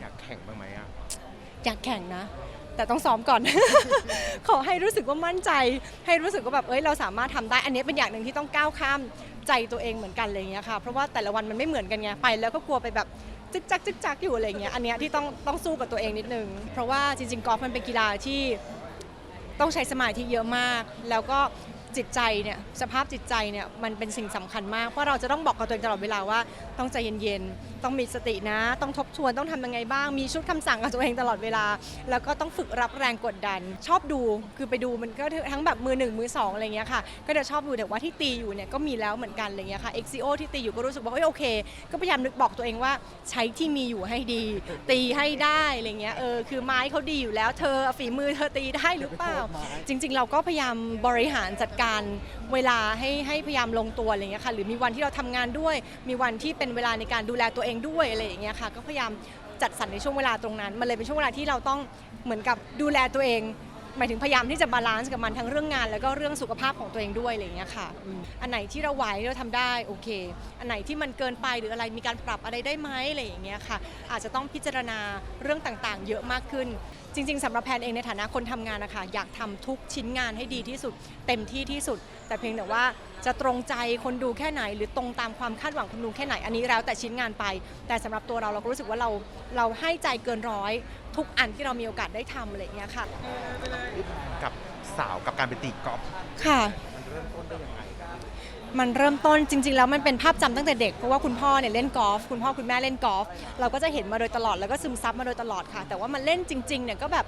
อยากแข่งบ้างไหมอะ อยากแข่งนะ แต่ต้องซ้อมก่อน ขอให้รู้สึกว่ามั่นใจ ให้รู้สึกว่าแบบเอ้ยเราสามารถทำได้อันนี้เป็นอย่างหนึ่งที่ต้องก้าวข้ามใจตัวเองเหมือนกันอะไรอย่างเงี้ยค่ะเพราะว่าแต่ละวันมันไม่เหมือนกันไงไป แล้วก็กลัวไปแบบจึกจักจึกจักอยู่อะไรอย่างเงี้ยอันเนี้ยที่ต้องต้องสู้กับตัวเองนิดนึงเพราะว่าจริงๆกอล์ฟมันเป็นกีฬาที่ต้องใช้สมาธิเยอะมาก แล้วก็ จิตใจเนี่ยสภาพจิตใจเนี่ยมันเป็นสิ่งสำคัญมาก เพราะเราจะต้องบอกกับตัวเองตลอดเวลาว่าต้องใจเย็นๆ ต้องมีสตินะ ต้องทบทวนต้องทำยังไงบ้าง มีชุดคำสั่งกับตัวเองตลอดเวลา แล้วก็ต้องฝึกรับแรงกดดัน ชอบดูคือไปดูมันก็ทั้งแบบมือหนึ่งมือสองอะไรเงี้ยค่ะ ก็จะชอบดูแต่ว่าที่ตีอยู่เนี่ยก็มีแล้วเหมือนกันอะไรเงี้ยค่ะ XCO ที่ตีอยู่ก็รู้สึกว่าเฮ้ยโอเค ก็พยายามนึกบอกตัวเองว่าใช้ที่มีอยู่ให้ดี ตีให้ได้อะไรเงี้ยเออคือไม้เขาดีอยู่แล้วเธอฝีมือเธอตีได้หรือเปล่า จริง ๆ เราก็พยายามบริหารจัดการเวลาให้ให้พยายามลงตัวอะไรเงี้ยค่ะหรือมีวันที่เราทำงานด้วย มีวันที่เป็นเวลาในการดูแลตัวเองด้วยอะไรอย่างเงี้ยค่ะก็พยายามจัดสรรในช่วงเวลาตรงนั้น มันเลยเป็นช่วงเวลาที่เราต้องเหมือนกับดูแลตัวเอง หมายถึงพยายามที่จะบาลานซ์กับมันทั้งเรื่องงาน แล้วก็เรื่องสุขภาพของตัวเองด้วยอะไรอย่างเงี้ยค่ะอืมอันไหนที่เราไหวเราทำได้โอเค อันไหนที่มันเกินไปหรืออะไรมีการปรับอะไรได้ไหมอะไรอย่างเงี้ยค่ะ อาจจะต้องพิจารณาเรื่องต่างๆ เยอะมากขึ้น จริง ๆสำหรับแพนเองในฐานะคนทำงานนะคะอยากทำทุกชิ้นงานให้ดีที่สุด เต็มที่ที่สุด แต่เพียงแต่ว่า จะตรงใจคนดูแค่ไหน หรือตรงตามความคาดหวังคนดูแค่ไหนอันนี้แล้วแต่ชิ้นงานไป แต่สำหรับตัวเราเราก็รู้สึกว่าเราเราให้ใจเกินร้อย ทุกอันที่เรามีโอกาสได้ทำอะไรอย่างเงี้ยค่ะกับสาวกับการไปตีกอล์ฟค่ะมันเริ่มต้นได้ยังไงมันเริ่มต้นจริง ๆ แล้วมันเป็นภาพจำตั้งแต่เด็กเพราะว่าคุณพ่อเนี่ยเล่นกอล์ฟคุณพ่อคุณแม่เล่นกอล์ฟเราก็จะเห็นมาโดยตลอดแล้วก็ซึมซับมาโดยตลอดค่ะ แต่ว่ามันเล่นจริงๆเนี่ยก็แบบ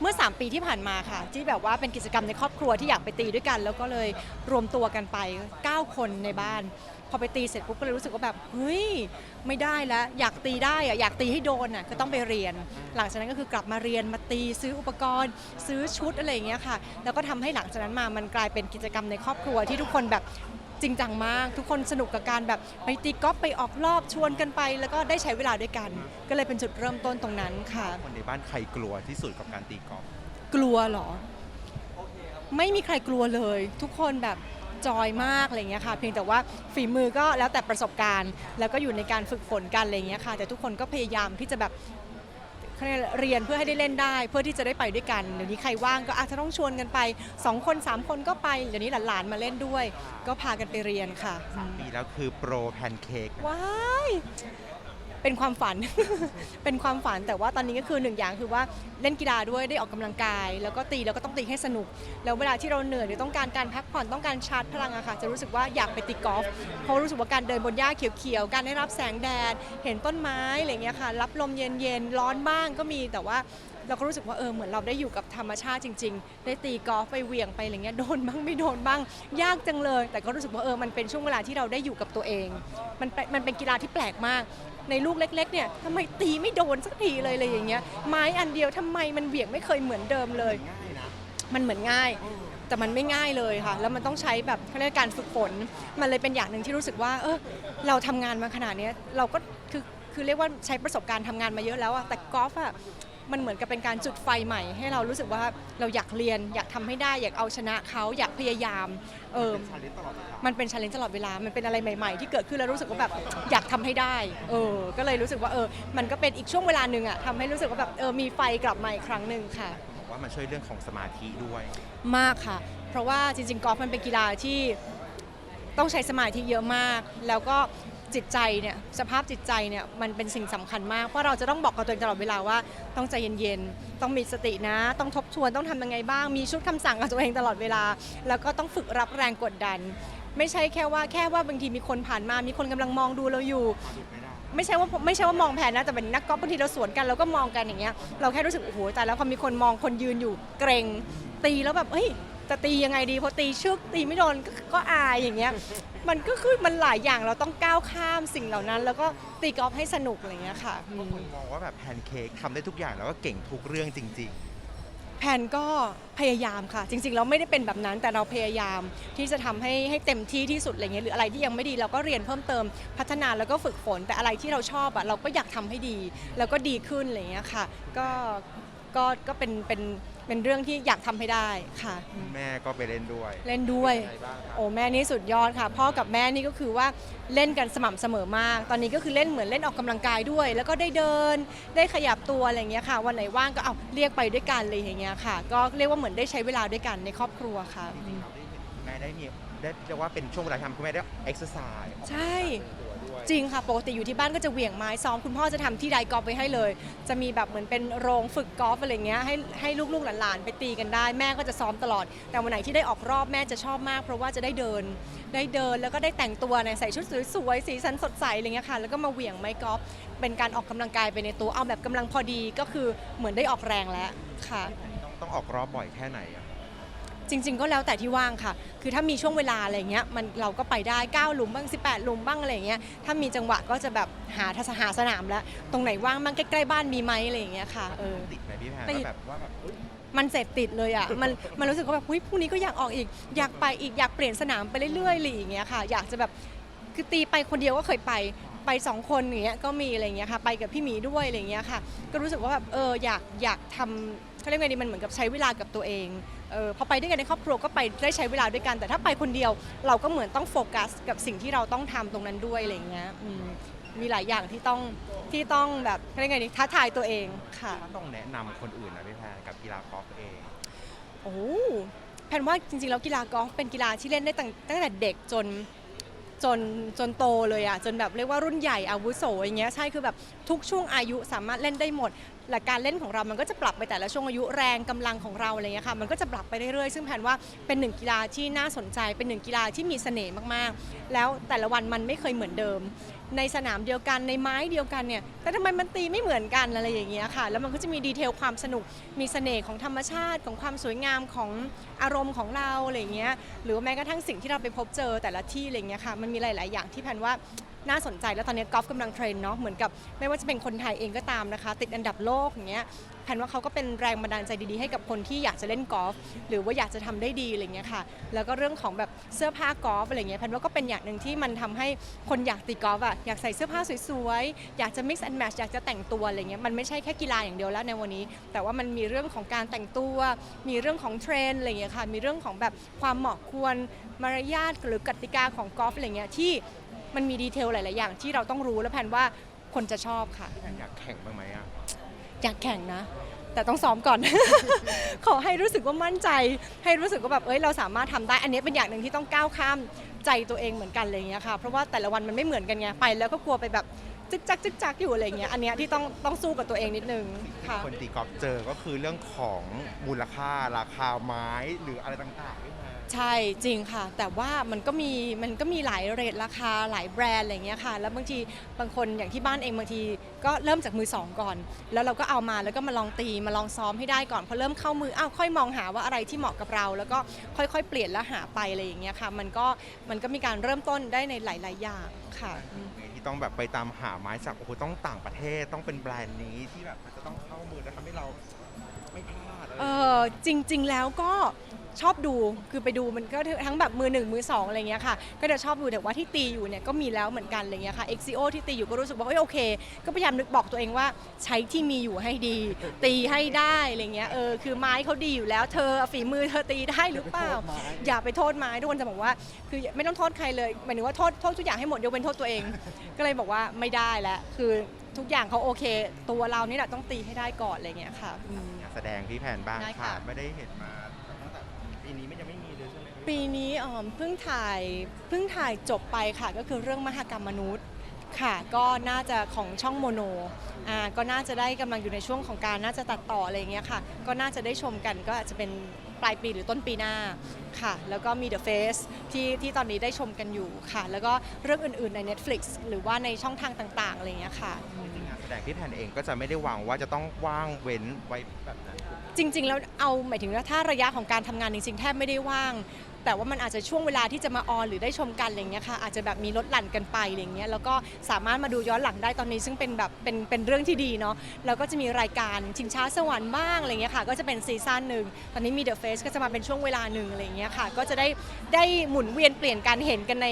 เมื่อ 3 ปีที่ผ่านมาค่ะ ที่แบบว่าเป็นกิจกรรมในครอบครัวที่อยากไปตีด้วยกัน แล้วก็เลยรวมตัวกันไป 9 คนในบ้าน พอไปตีเสร็จปุ๊บก็เลยรู้สึกว่าแบบเฮ้ยไม่ได้แล้วอยากตีได้อะอยากตีให้โดนอะก็ต้องไปเรียน หลังจากนั้นก็คือกลับมาเรียนมาตีซื้ออุปกรณ์ ซื้อชุดอะไรอย่างเงี้ยค่ะ แล้วก็ทำให้หลังจากนั้นมามันกลายเป็นกิจกรรมในครอบครัวที่ทุกคนแบบ จริงจังมาก ทุกคนสนุกกับการแบบไปตีกอล์ฟไปออกรอบชวนกันไป แล้วก็ได้ใช้เวลาด้วยกัน ก็เลยเป็นจุดเริ่มต้นตรงนั้นค่ะ คนในบ้านใครกลัวที่สุดกับการตีกอล์ฟกลัวเหรอ ไม่มีใครกลัวเลย ทุกคนแบบจอยมากอะไรเงี้ยค่ะ เพียงแต่ว่าฝีมือก็แล้วแต่ประสบการณ์ แล้วก็อยู่ในการฝึกฝนกันอะไรเงี้ยค่ะ แต่ทุกคนก็พยายามที่จะแบบ เขาเรียกอะไรเรียนเพื่อให้ได้เล่นได้ เพื่อที่จะได้ไปด้วยกันเดี๋ยวนี้ใครว่างก็อาจจะต้องชวนกันไปสองคนสามคนก็ไปเดี๋ยวนี้หลานๆมาเล่นด้วย ก็พากันไปเรียนค่ะอืมปีแล้วคือโปรแพนเค้กว้าย เป็นความฝัน เป็นความฝันแต่ว่าตอนนี้ก็คือหนึ่งอย่างคือว่าเล่นกีฬาด้วยได้ออกกำลังกาย แล้วก็ตีแล้วก็ต้องตีให้สนุก แล้วเวลาที่เราเหนื่อยหรือต้องการการพักผ่อนต้องการชาร์จพลังอะค่ะจะรู้สึกว่าอยากไปตีกอล์ฟเพราะรู้สึกว่าการเดินบนหญ้าเขียวๆการได้รับแสงแดด เห็นต้นไม้อะไรเงี้ยค่ะ รับลมเย็นๆร้อนบ้างก็มีแต่ว่าเราก็รู้สึกว่าเออเหมือนเราได้อยู่กับธรรมชาติจริง ๆ ได้ตีกอล์ฟไปเหวี่ยงไปอะไรเงี้ยโดนบ้างไม่โดนบ้าง ยากจังเลย แต่ก็รู้สึกว่าเออมันเป็นช่วงเวลาที่เราได้อยู่กับตัวเอง มันเป็นมันเป็นกีฬาที่แปลกมาก ในลูกเล็กๆเนี่ยทำไมตีไม่โดนสักทีเลยอะไรอย่างเงี้ยไม้อันเดียวทำไมมันเหวี่ยงไม่เคยเหมือนเดิมเลย ง่ายนะมันเหมือนง่าย แต่มันไม่ง่ายเลยค่ะ แล้วมันต้องใช้แบบเขาเรียกการฝึกฝน มันเลยเป็นอย่างหนึ่งที่รู้สึกว่า เออเราทำงานมาขนาดเนี้ยเราก็คือคือเรียกว่าใช้ประสบการณ์ทำงานมาเยอะแล้วอะแต่กอล์ฟอะ มันเหมือนกับเป็นการจุดไฟใหม่ ให้เรารู้สึกว่าเราอยากเรียน อยากทำให้ได้ อยากเอาชนะเขาอยากพยายามเออชาเลนจ์ตลอดเวลามันเป็นชาเลนจ์ตลอดเวลา มันเป็นอะไรใหม่ ๆ ที่เกิดขึ้นแล้วรู้สึกว่าแบบอยากทำให้ได้เออก็เลยรู้สึกว่าเออมันก็เป็นอีกช่วงเวลาหนึ่งอะทำให้รู้สึกว่าแบบเออมีไฟกลับมาอีกครั้งหนึ่งค่ะบอกว่ามันช่วยเรื่องของสมาธิด้วย มากค่ะ เพราะว่าจริงๆกอล์ฟมันเป็นกีฬาที่ต้องใช้สมาธิเยอะมาก แล้วก็ จิตใจเนี่ยสภาพจิตใจเนี่ยมันเป็นสิ่งสำคัญมาก เพราะเราจะต้องบอกกับตัวเองตลอดเวลาว่าต้องใจเย็นๆ ต้องมีสตินะ ต้องทบทวนต้องทำยังไงบ้าง มีชุดคำสั่งกับตัวเองตลอดเวลา แล้วก็ต้องฝึกรับแรงกดดัน ไม่ใช่แค่ว่าแค่ว่าบางทีมีคนผ่านมา มีคนกำลังมองดูเราอยู่ไม่ใช่ว่าไม่ใช่ว่ามองแผนนะแต่เป็นนักกอล์ฟบางทีเราสวนกันเราก็มองกันอย่างเงี้ยเราแค่รู้สึกโอ้โหแต่แล้วพอมีคนมองคนยืนอยู่เกรงตีแล้วแบบเฮ้ย จะตียังไงดีพอตีชึกตีไม่โดนก็ก็อายอย่างเงี้ย มันก็คือมันหลายอย่างเราต้องก้าวข้ามสิ่งเหล่านั้น แล้วก็ตีกอล์ฟให้สนุกอะไรเงี้ยค่ะอืม คนมองว่าแบบแพนเค้กทำได้ทุกอย่างแล้วก็เก่งทุกเรื่องจริง แผนก็พยายามค่ะ จริงๆเราไม่ได้เป็นแบบนั้นแต่เราพยายามที่จะทำให้ให้เต็มที่ที่สุดอะไรเงี้ยหรืออะไรที่ยังไม่ดีเราก็เรียนเพิ่มเติมพัฒนาแล้วก็ฝึกฝน แต่อะไรที่เราชอบอะเราก็อยากทำให้ดี แล้วก็ดีขึ้นอะไรเงี้ยค่ะ ก็ก็ก็เป็นเป็น เป็นเรื่องที่อยากทำให้ได้ค่ะคุณแม่ก็ไปเล่นด้วยเล่นด้วย เป็นไงบ้างครับโอ้แม่นี่สุดยอดค่ะ พ่อกับแม่นี่ก็คือว่าเล่นกันสม่ำเสมอมาก ตอนนี้ก็คือเล่นเหมือนเล่นออกกำลังกายด้วย แล้วก็ได้เดินได้ขยับตัวอะไรอย่างเงี้ยค่ะ วันไหนว่างก็เอาเรียกไปด้วยกันเลยอย่างเงี้ยค่ะ ก็เรียกว่าเหมือนได้ใช้เวลาด้วยกันในครอบครัวค่ะ จริงๆเราได้เห็นคุณแม่ได้มีได้เรียกว่าเป็นช่วงเวลาทำคุณแม่ได้เอ็กซ์ไซส์ใช่ตัวด้วย จริงค่ะ ปกติอยู่ที่บ้านก็จะเหวี่ยงไม้ซ้อมคุณพ่อจะทำที่ไดกอล์ฟไว้ให้เลย จะมีแบบเหมือนเป็นโรงฝึกกอล์ฟอะไรเงี้ยให้ให้ลูกๆหลานๆไปตีกันได้ แม่ก็จะซ้อมตลอด แต่วันไหนที่ได้ออกรอบแม่จะชอบมาก เพราะว่าจะได้เดิน ได้เดินแล้วก็ได้แต่งตัวเนี่ยใส่ชุดสวยๆสีสันสดใสอะไรเงี้ยค่ะแล้วก็มาเหวี่ยงไม้กอล์ฟเป็นการออกกำลังกายไปในตัวเอาแบบกำลังพอดีก็คือเหมือนได้ออกแรงแล้วค่ะ ต้องต้องออกรอบบ่อยแค่ไหนอะ จริง ๆ ก็แล้วแต่ที่ว่างค่ะ คือถ้ามีช่วงเวลาอะไรเงี้ยมันเราก็ไปได้9หลุมบ้าง 18หลุมบ้างอะไรเงี้ยถ้ามีจังหวะก็จะแบบหาทศหาสนามแล้ว ตรงไหนว่างบ้างใกล้ๆบ้านมีไหมอะไรอย่างเงี้ยค่ะเออ ติดไหมพี่แพนติด ว่าแบบว่าแบบอุ๊ยมันเสพติดเลยอะ มันมันรู้สึกว่าแบบหุ้ยพรุ่งนี้ก็อยากออกอีก อยากไปอีก อยากเปลี่ยนสนามไปเรื่อยๆอะไรอย่างเงี้ยค่ะ อยากจะแบบ คือตีไปคนเดียวก็เคยไป ไปสองคนอย่างเงี้ย ก็มีอะไรอย่างเงี้ยค่ะ ไปกับพี่หมีด้วยอะไรอย่างเงี้ยค่ะ ก็รู้สึกว่าแบบ เออ อยาก อยากทำเขาเรียกไงดี มันเหมือนกับใช้เวลากับตัวเอง เออพอไปด้วยกันในครอบครัวก็ไปได้ใช้เวลาด้วยกัน แต่ถ้าไปคนเดียวเราก็เหมือนต้องโฟกัสกับสิ่งที่เราต้องทำตรงนั้นด้วยอะไรอย่างเงี้ยอืมมีหลายอย่างที่ต้องที่ต้องแบบเขาเรียกไงดีท้าทายตัวเองค่ะ ถ้าต้องแนะนำคนอื่นนะพี่แพนกับกีฬากอล์ฟเอง โอ้แพนว่าจริงๆ แล้วกีฬากอล์ฟเป็นกีฬาที่เล่นได้ตั้งตั้งแต่เด็กจนจนจนโตเลยอะจนแบบเรียกว่ารุ่นใหญ่อาวุโสอย่างเงี้ยใช่คือแบบทุกช่วงอายุสามารถเล่นได้หมด หลักการเล่นของเรามันก็จะปรับไปแต่ละช่วงอายุแรงกำลังของเราอะไรเงี้ยค่ะมันก็จะปรับไปเรื่อยๆ ซึ่งแพนว่าเป็นหนึ่งกีฬาที่น่าสนใจ เป็นหนึ่งกีฬาที่มีเสน่ห์มากๆ แล้วแต่ละวันมันไม่เคยเหมือนเดิม ในสนามเดียวกันในไม้เดียวกันเนี่ยแต่ทำไมมันตีไม่เหมือนกันอะไรอย่างเงี้ยค่ะ แล้วมันก็จะมีดีเทลความสนุกมีเสน่ห์ของธรรมชาติของความสวยงามของอารมณ์ของเราอะไรอย่างเงี้ยหรือแม้กระทั่งสิ่งที่เราไปพบเจอแต่ละที่อะไรอย่างเงี้ยค่ะมันมีหลาย ๆ อย่างที่แพนว่า น่าสนใจ แล้วตอนนี้กอล์ฟกำลังเทรนเนาะเหมือนกับไม่ว่าจะเป็นคนไทยเองก็ตามนะคะ ติดอันดับโลกอย่างเงี้ยแพนว่าเขาก็เป็นแรงบันดาลใจดีๆ ให้กับคนที่อยากจะเล่นกอล์ฟหรือว่าอยากจะทำได้ดีอะไรเงี้ยค่ะ แล้วก็เรื่องของแบบเสื้อผ้ากอล์ฟอะไรเงี้ยแพนว่าก็เป็นอย่างหนึ่งที่มันทำให้คนอยากตีกอล์ฟอะอยากใส่เสื้อผ้าสวยๆ อยากจะ mix and match อยากจะแต่งตัวอะไรเงี้ยมันไม่ใช่แค่กีฬาอย่างเดียวแล้วในวันนี้ แต่ว่ามันมีเรื่องของการแต่งตัว มีเรื่องของเทรนอะไรเงี้ยค่ะมีเรื่องของแบบความเหมาะควรมารยาทหรือกติกาของกอล์ฟอะไรเงี้ยที่ มันมีดีเทลหลาย ๆ อย่างที่เราต้องรู้แล้วแพนว่าคนจะชอบค่ะพี่แพนอยากแข่งบ้างไหมอะอยากแข่งนะ แต่ต้องซ้อมก่อน ขอให้รู้สึกว่ามั่นใจ ให้รู้สึกว่าแบบเอ้ยเราสามารถทำได้อันนี้เป็นอย่างหนึ่งที่ต้องก้าวข้ามใจตัวเองเหมือนกันอะไรอย่างเงี้ยค่ะเพราะว่าแต่ละวันมันไม่เหมือนกันไงไป แล้วก็กลัวไปแบบจึกจักจึกจักอยู่อะไรอย่างเงี้ยอันเนี้ยที่ต้องต้องสู้กับตัวเองนิดนึงค่ะ คนตีกอล์ฟเจอก็คือเรื่องของมูลค่าราคาไม้หรืออะไรต่างๆพี่แพน ใช่จริงค่ะ แต่ว่ามันก็มีมันก็มีหลายเรทราคาหลายแบรนด์อะไรอย่างเงี้ยค่ะ แล้วบางทีบางคนอย่างที่บ้านเองบางที ก็เริ่มจากมือสองก่อน แล้วเราก็เอามาแล้วก็มาลองตีมาลองซ้อมให้ได้ก่อนพอเริ่มเข้ามืออ้าวค่อยมองหาว่าอะไรที่เหมาะกับเรา แล้วก็ค่อยๆ เปลี่ยนแล้วหาไปอะไรอย่างเงี้ยค่ะ มันก็มันก็มีการเริ่มต้นได้ในหลาย ๆ อย่างค่ะอืมที่ต้องแบบไปตามหาไม้สักโอ้โหต้องต่างประเทศต้องเป็นแบรนด์นี้ที่แบบมันจะต้องเข้ามือแล้วทำให้เราไม่พลาดอะไรเออจริง ๆ แล้วก็ ชอบดูคือไปดูมันก็ทั้งแบบมือหนึ่งมือสองอะไรเงี้ยค่ะก็จะชอบดูแต่ว่าที่ตีอยู่เนี่ยก็มีแล้วเหมือนกันอะไรเงี้ยค่ะ XCO ที่ตีอยู่ก็รู้สึกว่าเอ้ยโอเค ก็พยายามนึกบอกตัวเองว่าใช้ที่มีอยู่ให้ดี ตีให้ได้อะไรเงี้ยเออคือไม้เขาดีอยู่แล้วเธอฝีมือเธอตีได้หรือเปล่า อย่าไปโทษไม้ทุกคนจะบอกว่า คือไม่ต้องโทษใครเลยหมายถึงว่าโทษโทษทุกอย่างให้หมดยกเว้นโทษตัวเอง ก็เลยบอกว่าไม่ได้แล้วคือทุกอย่างเขาโอเค ตัวเรานี่แหละต้องตีให้ได้ก่อนอะไรเงี้ยค่ะอืมอยากแสดงพี่แพนบ้างได้ค่ะค่ะไม่ได้เห็นมาตั้งแต่ ปีนี้มันยังไม่มีเลยใช่ไหมปีนี้เอิ่มเพิ่งถ่ายเพิ่งถ่ายจบไปค่ะ ก็คือเรื่องมหกรรมมนุษย์ค่ะ ก็น่าจะของช่องโมโนอ่าก็น่าจะได้กำลังอยู่ในช่วงของการน่าจะตัดต่ออะไรอย่างเงี้ยค่ะ ก็น่าจะได้ชมกันก็อาจจะเป็น ปลายปีหรือต้นปีหน้าค่ะ แล้วก็มี The Face ที่ที่ตอนนี้ได้ชมกันอยู่ค่ะ แล้วก็เรื่องอื่นๆใน Netflix หรือว่าในช่องทางต่างๆอะไรอย่างเงี้ยค่ะอืมงานแสดงพี่แพนเองก็จะไม่ได้หวังว่าจะต้องว่างเว้นไว้แบบนั้น จริงๆ แล้วเอาหมายถึงว่าถ้าระยะของการทำงานจริงๆ แทบไม่ได้ว่าง แต่ว่ามันอาจจะช่วงเวลาที่จะมาออนหรือได้ชมกันอะไรเงี้ยค่ะอาจจะแบบมีลดหลั่นกันไปอะไรเงี้ยแล้วก็สามารถมาดูย้อนหลังได้ตอนนี้ ซึ่งเป็นแบบเป็นเป็นเรื่องที่ดีเนาะแล้วก็จะมีรายการชิงช้าสวรรค์บ้างอะไรเงี้ยค่ะก็จะเป็นซีซั่นหนึ่งตอนนี้มี The Face ก็จะมาเป็นช่วงเวลาหนึ่งอะไรเงี้ยค่ะก็จะได้ได้หมุนเวียนเปลี่ยนการเห็นกันใน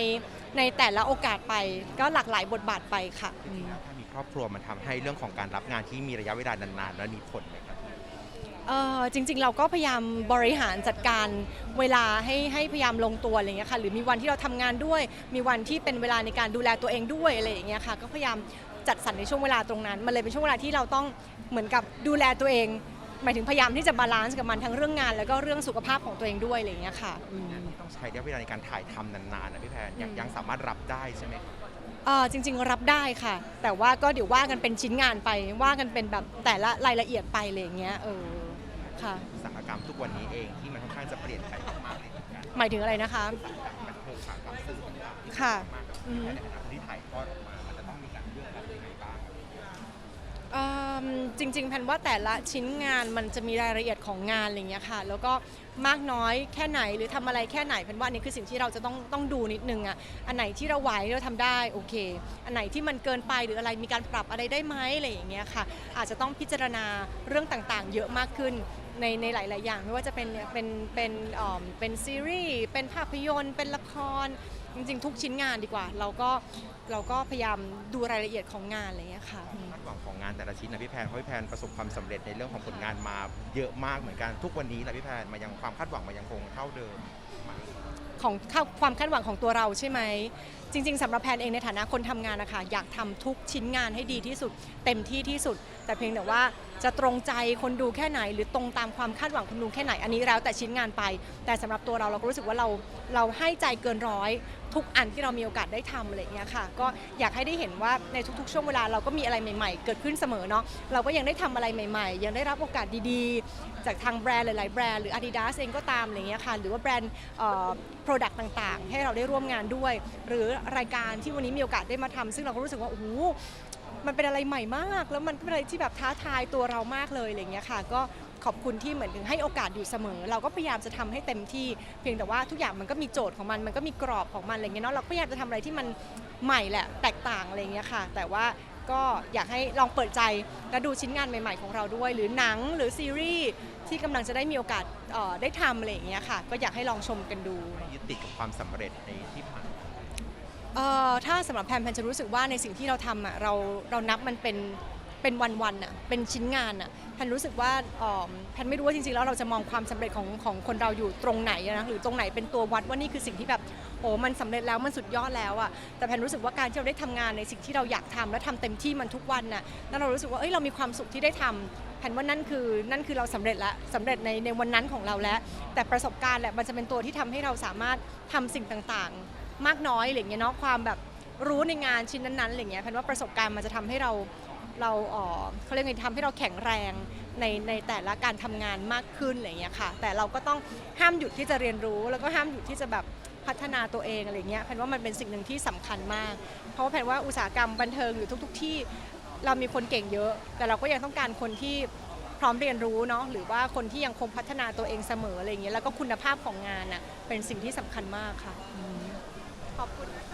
ในแต่ละโอกาสไปก็หลากหลายบทบาทไปค่ะมถ้ามีครอบครัวมันทำให้เรื่องของการรับงานที่มีระยะเวลานานๆแล้วมีผลไหม เอ่อจริงๆ เราก็พยายามบริหารจัดการเวลาให้ให้พยายามลงตัวอะไรอย่างเงี้ยค่ะ หรือมีวันที่เราทำงานด้วย มีวันที่เป็นเวลาในการดูแลตัวเองด้วยอะไรอย่างเงี้ยค่ะ ก็พยายามจัดสรรในช่วงเวลาตรงนั้น มันเลยเป็นช่วงเวลาที่เราต้องเหมือนกับดูแลตัวเอง หมายถึงพยายามที่จะบาลานซ์กับมันทั้งเรื่องงาน แล้วก็เรื่องสุขภาพของตัวเองด้วยอะไรอย่างเงี้ยค่ะอืม ต้องใช้ระยะเวลาในการถ่ายทำนานๆนะพี่แพนยังอืม ยังสามารถรับได้ใช่ไหมเอ่อจริง ๆ รับได้ค่ะ แต่ว่าก็เดี๋ยวว่ากันเป็นชิ้นงานไป ว่ากันเป็นแบบแต่ละรายละเอียดไปอะไรอย่างเงี้ยเออ ค่ะ อุตสาหกรรมทุกวันนี้เองที่มันค่อนข้างจะเปลี่ยนไปมากๆเลยเหมือนกันหมายถึงอะไรนะคะบันเทิงอุตสาหกรรมสื่อต่างๆที่ค่ะ มากกับอืมในฐานะที่ถ่ายทอดออกมามันจะต้องมีการเลือกแบบยังไงบ้างเอิ่มจริงๆแพนว่าแต่ละชิ้นงานมันจะมีรายละเอียดของงานอะไรอย่างเงี้ยค่ะ แล้วก็มากน้อยแค่ไหนหรือทำอะไรแค่ไหนแพนว่าอันนี้คือสิ่งที่เราจะต้องต้องดูนิดนึงอะอันไหนที่เราไหวเราทำได้โอเค อันไหนที่มันเกินไปหรืออะไรมีการปรับอะไรได้ไหมอะไรอย่างเงี้ยค่ะ อาจจะต้องพิจารณาเรื่องต่างๆ เยอะมากขึ้น ในในหลาย ๆ อย่าง ไม่ว่าจะเป็นเป็นเป็นเอ่อเป็นซีรีส์เป็นภาพยนตร์ เป็นละคร จริง ๆ ทุกชิ้นงานดีกว่า เราก็เราก็พยายามดูรายละเอียดของงานอะไรอย่างเงี้ยค่ะ คาดหวังของงานแต่ละชิ้นนะพี่แพนเพราะพี่แพนประสบความสำเร็จในเรื่องของผลงานมาเยอะมากเหมือนกันทุกวันนี้นะพี่แพนมายังความคาดหวังมันยังคงเท่าเดิมไหม ของความคาดหวังของตัวเราใช่ไหม จริง ๆสำหรับแพนเองในฐานะคนทำงานนะคะอยากทำทุกชิ้นงานให้ดีที่สุด เต็มที่ที่สุด แต่เพียงแต่ว่าจะตรงใจคนดูแค่ไหน หรือตรงตามความคาดหวังคนดูแค่ไหนอันนี้แล้วแต่ชิ้นงานไป แต่สำหรับตัวเราเราก็รู้สึกว่าเราเราให้ใจเกินร้อย ทุกอันที่เรามีโอกาสได้ทำอะไรอย่างเงี้ยค่ะ ก็อยากให้ได้เห็นว่าในทุกๆ ช่วงเวลาเราก็มีอะไรใหม่ ๆ เกิดขึ้นเสมอเนาะเราก็ยังได้ทำอะไรใหม่ ๆ ยังได้รับโอกาสดีๆ จากทางแบรนด์หลาย ๆ แบรนด์หรือ Adidas เองก็ตามอะไรเงี้ยค่ะหรือว่าแบรนด์เอ่อ product ต่างๆ ให้เราได้ร่วมงานด้วย หรือรายการที่วันนี้มีโอกาสได้มาทำซึ่งเราก็รู้สึกว่าโอ้โหมันเป็นอะไรใหม่มาก แล้วมันเป็นอะไรที่แบบท้าทายตัวเรามากเลยอะไรเงี้ยค่ะ ก็ ขอบคุณที่เหมือนถึงให้โอกาสอยู่เสมอ เราก็พยายามจะทำให้เต็มที่เพียงแต่ว่าทุกอย่างมันก็มีโจทย์ของมันมันก็มีกรอบของมันอะไรเงี้ยเนาะเราก็พยายามจะทำอะไรที่มันใหม่แหละแตกต่างอะไรเงี้ยค่ะ แต่ว่าก็อยากให้ลองเปิดใจและดูชิ้นงานใหม่ ๆ ของเราด้วย หรือหนังหรือซีรีส์ที่กำลังจะได้มีโอกาสเอ่อได้ทำอะไรอย่างเงี้ยค่ะ ก็อยากให้ลองชมกันดูยึดติดกับความสำเร็จในที่ผ่านมาเอ่อถ้าสำหรับแพนแพนจะรู้สึกว่าในสิ่งที่เราทำอะเราเรานับมันเป็น เป็นวันๆอะเป็นชิ้นงานอะแพนรู้สึกว่าเอ่อแพนไม่รู้ว่าจริงๆแล้วเราจะมองความสำเร็จของของคนเราอยู่ตรงไหนนะหรือตรงไหนเป็นตัววัดว่านี่คือสิ่งที่แบบโอ้มันสำเร็จแล้วมันสุดยอดแล้วอะแต่แพนรู้สึกว่าการที่เราได้ทำงานในสิ่งที่เราอยากทำและทำเต็มที่มันทุกวันน่ะแล้วเรารู้สึกว่าเอ้ยเรามีความสุขที่ได้ทำแพนว่านั่นคือนั่นคือเราสำเร็จแล้วสำเร็จในในวันนั้นของเราแล้ว แต่ประสบการณ์แหละมันจะเป็นตัวที่ทำให้เราสามารถทำสิ่งต่างๆ มากน้อยอะไรอย่างเงี้ยเนาะความแบบ รู้ในงานชิ้นนั้นๆอะไรเงี้ยแพนว่าประสบการณ์มันจะทำให้เรา เราเออเขาเรียกไงทำให้เราแข็งแรงในในแต่ละการทำงานมากขึ้นอะไรเงี้ยค่ะ แต่เราก็ต้องห้ามหยุดที่จะเรียนรู้ แล้วก็ห้ามหยุดที่จะแบบพัฒนาตัวเองอะไรเงี้ยแพนว่ามันเป็นสิ่งหนึ่งที่สำคัญมาก เพราะว่าแพนว่าอุตสาหกรรมบันเทิงหรือทุก ๆ ที่เรามีคนเก่งเยอะ แต่เราก็ยังต้องการคนที่พร้อมเรียนรู้เนาะหรือว่าคนที่ยังคงพัฒนาตัวเองเสมออะไรเงี้ยแล้วก็คุณภาพของงานอะเป็นสิ่งที่สำคัญมากค่ะขอบคุณค่ะ